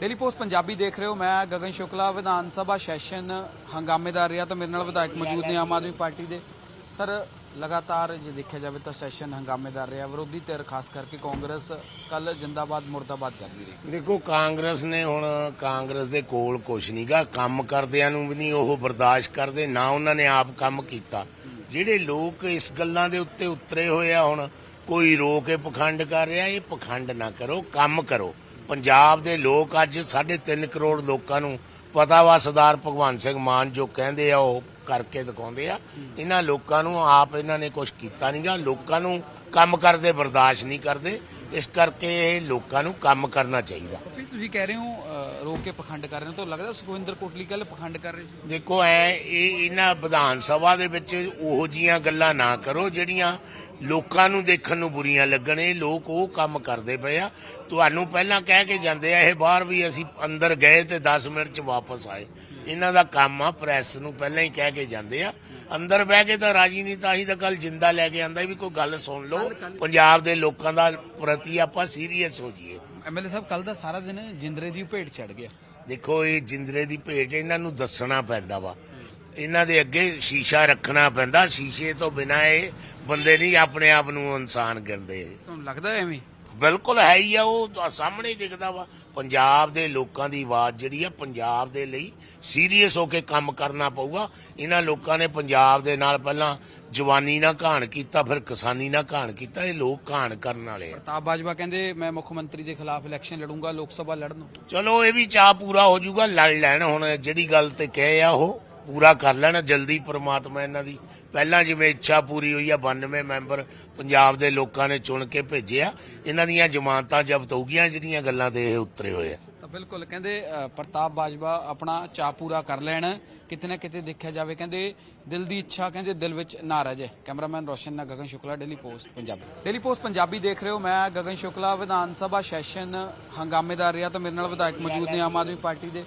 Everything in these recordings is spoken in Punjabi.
ਡੇਲੀ ਪੋਸਟ ਪੰਜਾਬੀ ਦੇਖ ਰਹੇ ਹੋ। ਮੈਂ ਗਗਨ ਸ਼ੁਕਲਾ, ਵਿਧਾਨ ਸਭਾ ਸੈਸ਼ਨ ਹੰਗਾਮੇਦਾਰ ਰਿਹਾ ਤਾਂ ਮੇਰੇ ਨਾਲ ਵਿਧਾਇਕ ਮੌਜੂਦ ਨੇ ਆਮ ਆਦਮੀ ਪਾਰਟੀ ਦੇ। ਸਰ, ਲਗਾਤਾਰ ਜੇ ਦੇਖਿਆ ਜਾਵੇ ਤਾਂ ਸੈਸ਼ਨ ਹੰਗਾਮੇਦਾਰ ਰਿਹਾ। ਵਿਰੋਧੀ ਧਿਰ ਖਾਸ ਕਰਕੇ ਕਾਂਗਰਸ ਕੱਲ ਜਿੰਦਾਬਾਦ, ਮੁਰਦਾਬਾਦ ਕਰਦੀ ਰਹੀ ਦੇਖੋ, ਕਾਂਗਰਸ ਨੇ ਹੁਣ ਕਾਂਗਰਸ ਦੇ ਕੋਲ ਕੁਛ ਨਹੀਂਗਾ ਕੰਮ ਕਰਦਿਆਂ ਨੂੰ ਵੀ ਨਹੀਂ ਉਹ ਬਰਦਾਸ਼ਤ ਕਰਦੇ, ਨਾ ਉਹਨਾਂ ਨੇ ਆਪ ਕੰਮ ਕੀਤਾ। ਜਿਹੜੇ ਲੋਕ ਇਸ ਗੱਲਾਂ ਦੇ ਉੱਤੇ ਉਤਰੇ ਹੋਏ ਆ ਹੁਣ, ਕੋਈ ਰੋ ਕੇ ਪਖੰਡ ਕਰ ਰਿਹਾ, ਇਹ ਪਖੰਡ ਨਾ ਕਰੋ, ਕੰਮ ਕਰੋ। ਪੰਜਾਬ ਦੇ ਲੋਕ ਅੱਜ 3.5 ਕਰੋੜ ਲੋਕਾਂ ਨੂੰ ਪਤਾ ਵਾ ਸਰਦਾਰ ਭਗਵੰਤ ਸਿੰਘ ਮਾਨ ਜੋ ਕਹਿੰਦੇ ਆ ਉਹ ਕਰਕੇ ਦਿਖਾਉਂਦੇ ਆ। ਇਹਨਾਂ ਲੋਕਾਂ ਨੂੰ ਆਪ ਇਹਨਾਂ ਨੇ ਕੁਝ ਕੀਤਾ ਨਹੀਂਗਾ ਲੋਕਾਂ ਨੂੰ ਕੰਮ ਕਰਦੇ ਬਰਦਾਸ਼ਤ ਨਹੀਂ ਕਰਦੇ। ਇਸ ਕਰਕੇ ਇਹ ਲੋਕਾਂ ਨੂੰ ਕੰਮ ਕਰਨਾ ਚਾਹੀਦਾ। ਤੁਸੀਂ ਕਹਿ ਰਹੇ ਹੋ ਰੋਕ ਕੇ ਪਖੰਡ ਕਰ ਰਹੇ ਹੋ ਤਾਂ ਲੱਗਦਾ ਸੁਖਵਿੰਦਰ ਕੋਟਲੀ ਕੱਲ ਪਖੰਡ ਕਰ ਰਹੇ ਸੀ। ਦੇਖੋ ਐ ਇਹ ਇਹਨਾਂ ਵਿਧਾਨ ਸਭਾ ਦੇ ਵਿੱਚ ਉਹੋ ਜੀਆਂ ਗੱਲਾਂ ਨਾ ਕਰੋ ਜਿਹੜੀਆਂ ਲੋਕਾਂ ਨੂੰ ਦੇਖਣ ਨੂੰ ਬੁਰੀਆਂ ਲੱਗਣ ਇਹ ਲੋਕ ਉਹ ਕੰਮ ਕਰਦੇ ਪਏ ਆ। ਤੁਹਾਨੂੰ ਪਹਿਲਾਂ ਕਹਿ ਕੇ ਜਾਂਦੇ ਆ ਇਹ ਬਾਹਰ ਵੀ ਅਸੀਂ ਅੰਦਰ ਗਏ ਤੇ 10 ਮਿੰਟ ਚ ਵਾਪਸ ਆਏ। ਇਹਨਾਂ ਦਾ ਕੰਮ ਆ ਪ੍ਰੈਸ ਨੂੰ ਪਹਿਲਾਂ ਹੀ ਕਹਿ ਕੇ ਜਾਂਦੇ ਆ। ਅੰਦਰ ਬਹਿ ਕੇ ਤਾਂ ਰਾਜੀ ਨਹੀਂ ਤਾਂ ਅਸੀਂ ਤਾਂ ਕੱਲ ਜਿੰਦਾ ਲੈ ਕੇ ਆਂਦਾ ਵੀ ਕੋਈ ਗੱਲ ਸੁਣ ਲਓ। ਪੰਜਾਬ ਦੇ ਲੋਕਾਂ ਦਾ ਪ੍ਰਤੀ ਆਪਾਂ ਸੀਰੀਅਸ ਹੋ ਜਾਈਏ। ਐਮਐਲਏ ਸਾਹਿਬ ਕੱਲ ਦਾ ਸਾਰਾ ਦਿਨ ਜਿੰਦਰੇ ਦੀ ਭੇਟ ਚੜ ਗਿਆ। ਦੇਖੋ ਇਹ ਜਿੰਦਰੇ ਦੀ ਭੇਟ ਇਹਨਾਂ ਨੂੰ ਦੱਸਣਾ ਪੈਂਦਾ ਵਾ। ਇਹਨਾਂ ਦੇ ਅੱਗੇ ਸ਼ੀਸ਼ਾ ਰੱਖਣਾ ਪੈਂਦਾ। ਸ਼ੀਸ਼ੇ ਤੋਂ ਬਿਨਾ ਇਹ ਬੰਦੇ ਨਹੀਂ ਆਪਣੇ ਆਪ ਨੂੰ ਇਨਸਾਨ ਕਹਿੰਦੇ ਤੁਹਾਨੂੰ ਲੱਗਦਾ ਐਵੇਂ? ਬਿਲਕੁਲ ਹੈ ਹੀ ਆ ਉਹ ਸਾਹਮਣੇ ਹੀ ਦਿਖਦਾ ਵਾ। ਪੰਜਾਬ ਦੇ ਲੋਕਾਂ ਦੀ ਆਵਾਜ਼ ਜਿਹੜੀ ਆ ਪੰਜਾਬ ਦੇ ਲਈ ਸੀਰੀਅਸ ਹੋ ਕੇ ਕੰਮ ਕਰਨਾ ਪਊਗਾ। ਇਹਨਾਂ ਲੋਕਾਂ ਨੇ ਪੰਜਾਬ ਦੇ ਨਾਲ ਪਹਿਲਾਂ ਜਵਾਨੀ ਨਾਲ ਘਾਣ ਕੀਤਾ ਫਿਰ ਕਿਸਾਨੀ ਨਾਲ ਘਾਣ ਕੀਤਾ ਇਹ ਲੋਕ ਘਾਣ ਕਰਨ ਵਾਲੇ ਆ। ਪ੍ਰਤਾਪ ਬਾਜਵਾ ਕਹਿੰਦੇ ਮੈਂ ਮੁੱਖ ਮੰਤਰੀ ਦੇ ਖਿਲਾਫ ਇਲੈਕਸ਼ਨ ਲੜੂੰਗਾ ਲੋਕ ਸਭਾ ਲੜਨ ਚਲੋ ਇਹ ਵੀ ਚਾਹ ਪੂਰਾ ਹੋ ਜਾਊਗਾ ਲੜ ਲੈਣ ਹੁਣ ਜਿਹੜੀ ਗੱਲ ਤੇ ਕਹੇ ਆ ਉਹ ਪੂਰਾ ਕਰ ਲੈਣ ਜਲਦੀ ਪ੍ਰਮਾਤਮਾ ਇਹਨਾਂ ਦੀ ਪਹਿਲਾਂ ਜਿਵੇਂ ਇੱਛਾ ਪੂਰੀ ਹੋਈ ਆ 92 ਮੈਂਬਰ ਪੰਜਾਬ ਦੇ ਲੋਕਾਂ ਨੇ ਚੁਣ ਕੇ ਭੇਜਿਆ। ਇਹਨਾਂ ਦੀਆਂ ਜ਼ਮਾਨਤਾਂ ਜ਼ਬਤ ਹੋ ਗਈਆਂ, ਜਿਹੜੀਆਂ ਗੱਲਾਂ ਤੇ ਇਹ ਉਤਰੇ ਹੋਏ ਆ। ਤਾਂ ਬਿਲਕੁਲ, ਕਹਿੰਦੇ ਪ੍ਰਤਾਪ ਬਾਜਵਾ ਆਪਣਾ ਚਾਅ ਪੂਰਾ ਕਰ ਲੈਣ, ਕਿਤੇ ਨਾ ਕਿਤੇ ਦੇਖਿਆ ਜਾਵੇ, ਕਹਿੰਦੇ, ਦਿਲ ਦੀ ਇੱਛਾ, ਕਹਿੰਦੇ, ਦਿਲ ਵਿੱਚ ਨਾ ਰਹਿ ਕੈਮਰਾਮੈਨ ਰੋਸ਼ਨ ਨਾਲ Gagan Shukla, Daily Post Punjabi. Daily Post Punjabi ਦੇਖ ਰਹੇ ਹੋ, ਮੈਂ ਗਗਨ ਸ਼ੁਕਲਾ, ਵਿਧਾਨ ਸਭਾ ਸੈਸ਼ਨ ਹੰਗਾਮੇਦਾਰ ਰਿਹਾ, ਤਾਂ ਮੇਰੇ ਨਾਲ ਵਿਧਾਇਕ ਮੌਜੂਦ ਨੇ, ਆਮ ਆਦਮੀ ਪਾਰਟੀ ਦੇ।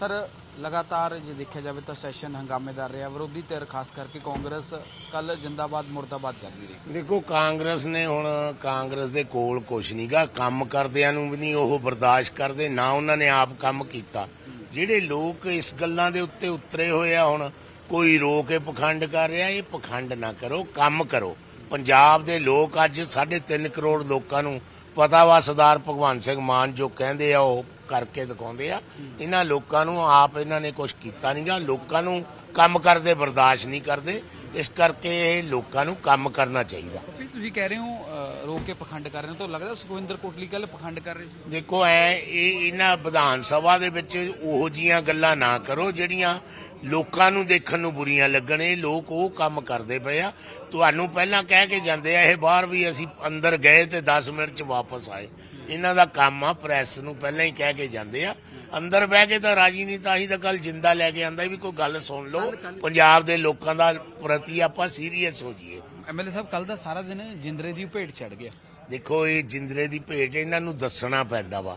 ਸਰ ਲਗਾਤਾਰ ਜੇ ਦੇਖਿਆ ਜਾਵੇ ਤਾਂ ਸੈਸ਼ਨ ਹੰਗਾਮੇਦਾਰ ਰਿਹਾ। ਵਿਰੋਧੀ ਧਿਰ, ਖਾਸ ਕਰਕੇ ਕਾਂਗਰਸ ਕੱਲ ਜਿੰਦਾਬਾਦ, ਮੁਰਦਾਬਾਦ ਕਰਦੀ ਰਹੀ। ਦੇਖੋ, ਕਾਂਗਰਸ ਨੇ ਹੁਣ ਕਾਂਗਰਸ ਦੇ ਕੋਲ ਕੁਛ ਨਹੀਂਗਾ ਕੰਮ ਕਰਦਿਆਂ ਨੂੰ ਵੀ ਨਹੀਂ ਉਹ ਬਰਦਾਸ਼ਤ ਕਰਦੇ, ਨਾ ਉਹਨਾਂ ਨੇ ਆਪ ਕੰਮ ਕੀਤਾ। ਜਿਹੜੇ ਲੋਕ ਇਸ ਗੱਲਾਂ ਦੇ ਉੱਤੇ ਉਤਰੇ ਹੋਏ ਆ ਹੁਣ, ਕੋਈ ਰੋ ਕੇ ਪਖੰਡ ਕਰ ਰਿਹਾ, ਇਹ ਪਖੰਡ ਨਾ ਕਰੋ, ਕੰਮ ਕਰੋ। ਪੰਜਾਬ ਦੇ ਲੋਕ ਅੱਜ 3.5 ਕਰੋੜ ਲੋਕਾਂ ਨੂੰ ਪਤਾ ਵਾ ਸਰਦਾਰ ਭਗਵੰਤ ਸਿੰਘ ਮਾਨ ਜੋ ਕਹਿੰਦੇ ਆ ਉਹ। ਕਰਕੇ ਦਿਖਾਉਂਦੇ ਆ। ਇਹਨਾਂ ਲੋਕਾਂ ਨੂੰ ਆਪ ਇਹਨਾਂ ਨੇ ਕੁਝ ਕੀਤਾ ਨਹੀਂਗਾ ਲੋਕਾਂ ਨੂੰ ਕੰਮ ਕਰਦੇ ਬਰਦਾਸ਼ਤ ਨਹੀਂ ਕਰਦੇ। ਇਸ ਕਰਕੇ ਇਹ ਲੋਕਾਂ ਨੂੰ ਕੰਮ ਕਰਨਾ ਚਾਹੀਦਾ। ਤੁਸੀਂ ਕਹਿ ਰਹੇ ਹੋ ਰੋਕ ਕੇ ਪਖੰਡ ਕਰ ਰਹੇ ਹੋ। ਤਾਂ ਲੱਗਦਾ ਸੁਖਵਿੰਦਰ ਕੋਟਲੀ ਕੱਲ ਪਖੰਡ ਕਰ ਰਹੇ ਸੀ? ਦੇਖੋ ਐ ਇਹ ਇਹਨਾਂ ਵਿਧਾਨ ਸਭਾ ਦੇ ਵਿੱਚ ਉਹੋ ਜੀਆਂ ਗੱਲਾਂ ਨਾ ਕਰੋ ਜਿਹੜੀਆਂ ਲੋਕਾਂ ਨੂੰ ਦੇਖਣ ਨੂੰ ਬੁਰੀਆਂ ਲੱਗਣ। ਇਹ ਲੋਕ ਉਹ ਕੰਮ ਕਰਦੇ ਪਏ ਆ। ਤੁਹਾਨੂੰ ਪਹਿਲਾਂ ਕਹਿ ਕੇ ਜਾਂਦੇ ਆ ਇਹ ਬਾਹਰ ਵੀ ਅਸੀਂ ਅੰਦਰ ਗਏ ਤੇ 10 ਮਿੰਟ ਚ ਵਾਪਸ ਆਏ। ਇਹਨਾਂ ਦਾ ਕੰਮ ਆ ਪ੍ਰੈਸ ਨੂੰ ਪਹਿਲਾਂ ਹੀ ਕਹਿ ਕੇ ਜਾਂਦੇ ਆ। ਅੰਦਰ ਬਹਿ ਕੇ ਤਾਂ ਰਾਜੀ ਨਹੀਂ ਤਾਂ ਅਸੀਂ ਤਾਂ ਕੱਲ ਜਿੰਦਾ ਲੈ ਕੇ ਆਂਦਾ ਵੀ ਕੋਈ ਗੱਲ ਸੁਣ ਲਓ। ਪੰਜਾਬ ਦੇ ਲੋਕਾਂ ਦਾ ਪ੍ਰਤੀ ਆਪਾਂ ਸੀਰੀਅਸ ਹੋ ਜਾਈਏ। ਐਮਐਲਏ ਸਾਹਿਬ ਕੱਲ ਦਾ ਸਾਰਾ ਦਿਨ ਜਿੰਦਰੇ ਦੀ ਭੇਟ ਚੜ ਗਿਆ। ਦੇਖੋ ਇਹ ਜਿੰਦਰੇ ਦੀ ਭੇਟ ਇਹਨਾਂ ਨੂੰ ਦੱਸਣਾ ਪੈਂਦਾ ਵਾ।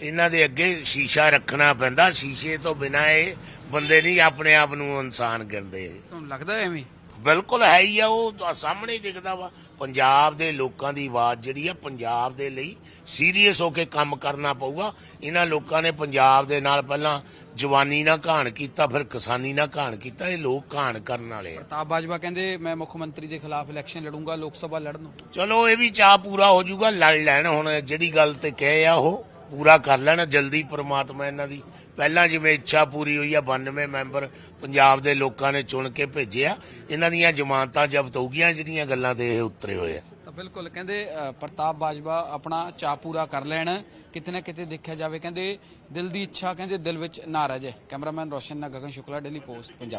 ਇਹਨਾਂ ਦੇ ਅੱਗੇ ਸ਼ੀਸ਼ਾ ਰੱਖਣਾ ਪੈਂਦਾ ਸ਼ੀਸ਼ੇ ਤੋਂ ਬਿਨਾ ਇਹ ਬੰਦੇ ਨਹੀਂ ਆਪਣੇ ਆਪ ਨੂੰ ਇਨਸਾਨ ਕਹਿੰਦੇ ਤੁਹਾਨੂੰ ਲੱਗਦਾ ਐਵੇਂ? ਬਿਲਕੁਲ ਹੈ ਹੀ ਆ ਉਹ ਸਾਹਮਣੇ ਹੀ ਦਿਖਦਾ ਵਾ। ਪੰਜਾਬ ਦੇ ਲੋਕਾਂ ਦੀ ਆਵਾਜ਼ ਜਿਹੜੀ ਆ ਪੰਜਾਬ ਦੇ ਲਈ ਸੀਰੀਅਸ ਹੋ ਕੇ ਕੰਮ ਕਰਨਾ ਪਊਗਾ। ਇਹਨਾਂ ਲੋਕਾਂ ਨੇ ਪੰਜਾਬ ਦੇ ਨਾਲ ਪਹਿਲਾਂ ਜਵਾਨੀ ਨਾਲ ਘਾਣ ਕੀਤਾ ਫਿਰ ਕਿਸਾਨੀ ਨਾਲ ਘਾਣ ਕੀਤਾ ਇਹ ਲੋਕ ਘਾਣ ਕਰਨ ਵਾਲੇ ਆ। ਪ੍ਰਤਾਪ ਬਾਜਵਾ ਕਹਿੰਦੇ ਮੈਂ ਮੁੱਖ ਮੰਤਰੀ ਦੇ ਖਿਲਾਫ ਇਲੈਕਸ਼ਨ ਲੜੂੰਗਾ ਲੋਕ ਸਭਾ ਲੜਨ ਚਲੋ ਇਹ ਵੀ ਚਾਹ ਪੂਰਾ ਹੋ ਜਾਊਗਾ ਲੜ ਲੈਣ ਹੁਣ। ਜਿਹੜੀ ਗੱਲ ਤੇ ਕਹੇ ਆ ਉਹ ਪੂਰਾ ਕਰ ਲੈਣ ਜਲਦੀ ਪ੍ਰਮਾਤਮਾ ਇਹਨਾਂ ਦੀ ਪਹਿਲਾਂ ਜਿਵੇਂ ਇੱਛਾ ਪੂਰੀ ਹੋਈ ਆ 92 ਮੈਂਬਰ ਪੰਜਾਬ ਦੇ ਲੋਕਾਂ ਨੇ ਚੁਣ ਕੇ ਭੇਜਿਆ। ਇਹਨਾਂ ਦੀਆਂ ਜ਼ਮਾਨਤਾਂ ਜ਼ਬਤ ਹੋ ਗਈਆਂ, ਜਿਹੜੀਆਂ ਗੱਲਾਂ ਤੇ ਇਹ ਉਤਰੇ ਹੋਏ ਆ। ਤਾਂ ਬਿਲਕੁਲ, ਕਹਿੰਦੇ ਪ੍ਰਤਾਪ ਬਾਜਵਾ ਆਪਣਾ ਚਾਅ ਪੂਰਾ ਕਰ ਲੈਣ, ਕਿਤੇ ਨਾ ਕਿਤੇ ਦੇਖਿਆ ਜਾਵੇ, ਕਹਿੰਦੇ, ਦਿਲ ਦੀ ਇੱਛਾ, ਕਹਿੰਦੇ, ਦਿਲ ਵਿੱਚ ਨਾ ਰਹਿ ਜਾਏ। ਕੈਮਰਾਮੈਨ ਰੋਸ਼ਨ ਨਾ ਗਗਨ ਸ਼ੁਕਲਾ ਡੇਲੀ ਪੋਸਟ ਪੰਜਾਬੀ।